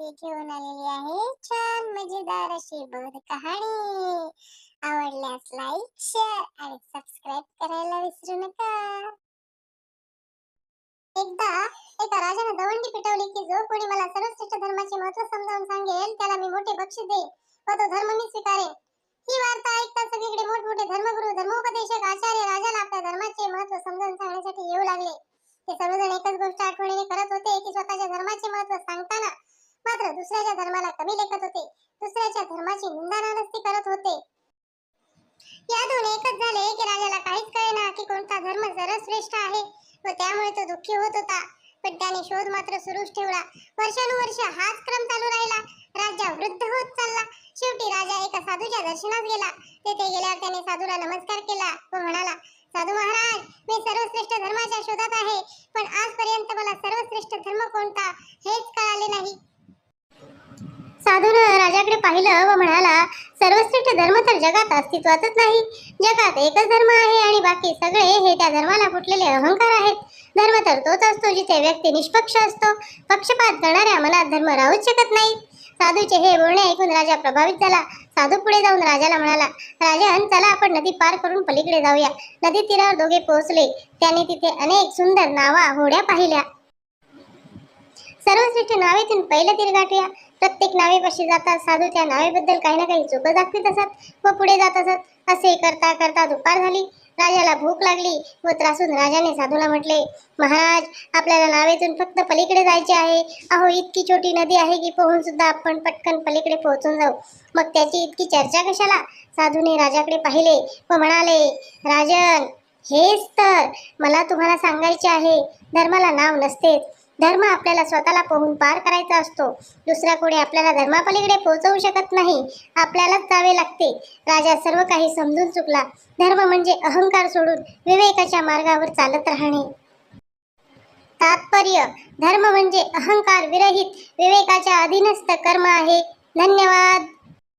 तुमच्यासाठी घेऊन आलेली आहे छान मजेदार अशी बोध कहाणी. आवडल्यास लाईक शेअर आणि सबस्क्राईब करायला विसरू नका. एकदा एका राजाने दवंडी पिटवली की जो कोणी मला सर्वश्रेष्ठ धर्माचे महत्त्व समजावून सांगेल त्याला मी मोठे बक्षीस देईल व तो धर्म मी स्वीकारेन. ही वार्ता ऐकता सगळीकडे मोठमोठे धर्मगुरु धर्मोपदेशक आचार्य राजाला आपल्या धर्माचे महत्त्व समजावून सांगण्यासाठी येऊ लागले. ते सर्व एकच गोष्ट आठवणीने करत होते की स्वतःच्या धर्माचे महत्त्व सांगताना मात्र दुसऱ्याच्या धर्माला कमी लेखत होते. दुसऱ्याच्या धर्माची निंदा नानस्ती करत होते. यातून एकच झाले की राजाला काहीच कळेना की कोणता धर्म सर्वश्रेष्ठ आहे व त्यामुळे तो दुःखी होत होता. पण त्याने शोध मात्र सुरूच ठेवला. वर्षानुवर्ष हाच क्रम चालू राहिला. राजा वृद्ध होत चालला. शेवटी राजा एका साधूच्या दर्शनास गेला. तेथे गेल्यावर त्याने साधूला नमस्कार केला व म्हणाला साधू महाराज मी सर्वश्रेष्ठ धर्माच्या शोधात आहे. पण आजपर्यंत मला सर्वश्रेष्ठ धर्म कोणता? हेच कळाले नाही. साधूनं राजाकडे पाहिलं व म्हणाला सर्वश्रेष्ठ धर्म तर जगात अस्तित्वातच नाही. जगात एकच धर्म आहे आणि बाकी सगळे हे त्या धर्माला फुटलेले अहंकार आहेत. धर्म तर तोच असतो जिथे व्यक्ती निष्पक्ष असतो. पक्षपात करणाऱ्या मनात धर्म राहूच शकत नाही. साधूचे हे बोलणे ऐकून राजा प्रभावित झाला. साधू पुढे जाऊन राजाला म्हणाला राजन चला आपण नदी पार करून पलीकडे जाऊया. नदी तीरावर दोघे पोहोचले. त्याने तिथे अनेक सुंदर नावा होड्या पाहिल्या. सर्वश्रेष्ठ नावेतून पहिलं तीर गाठूया. प्रत्येक नावेपाशी जातात साधू त्या नावेबद्दल काही ना काही चुक दाखवित असत व पुढे जात असत. असे करता करता दुपार झाली. राजाला भूक लागली. व त्रासून राजाने साधूला म्हटले महाराज आपल्याला नावेतून फक्त पलीकडे जायचे आहे. अहो इतकी छोटी नदी आहे की पोहून सुद्धा आपण पटकन पलीकडे पोहोचून जाऊ. मग त्याची इतकी चर्चा कशाला? साधूने राजाकडे पाहिले व म्हणाले राजन हेच तर मला तुम्हाला सांगायचे आहे. धर्माला नाव नसतेच. धर्म आपल्याला स्वतःला पोहून पार करायचा असतो. दुसरा कोणी आपल्याला धर्मापलीकडे पोहोचवू शकत नाही आपल्यालाच जावे लागते. राजा सर्व काही समजून चुकला. धर्म म्हणजे अहंकार सोडून विवेकाच्या मार्गावर चालत राहणे. तात्पर्य धर्म म्हणजे अहंकार विरहित विवेकाच्या अधीनस्थ कर्म आहे. धन्यवाद.